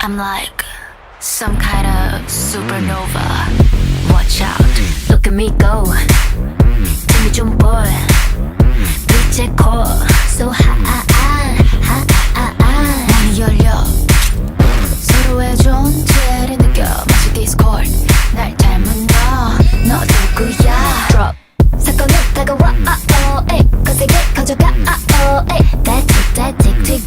I'm like some kind of supernova. Watch out, look at me go. 힘이 좀 boy. 빛의 core, so high. 문이 열려. 서로의 존재를 느껴. 마치 Discord. 날 닮은 너, 너 누구야? Drop. 사건은 다가와. Oh, 에이. 거세게 커져가. Oh, 에이. That tick, that tick, tick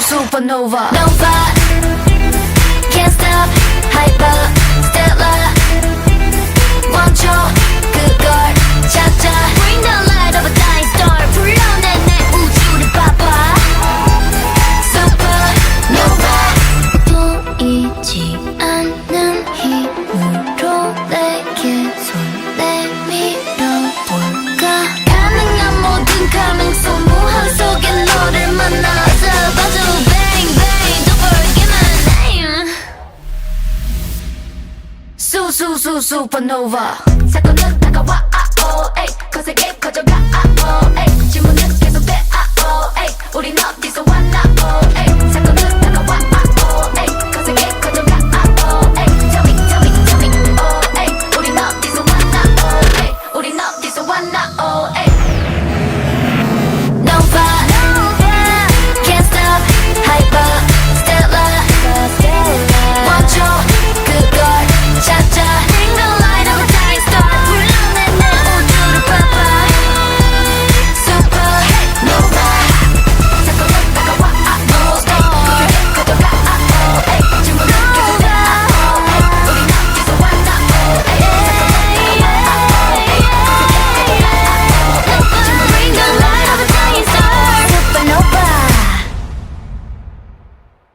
supernova. Nova. 슈퍼노바. 사건은 다가와. 아오 에이. 거세게 커져가. 아오 어, 에이. 질문은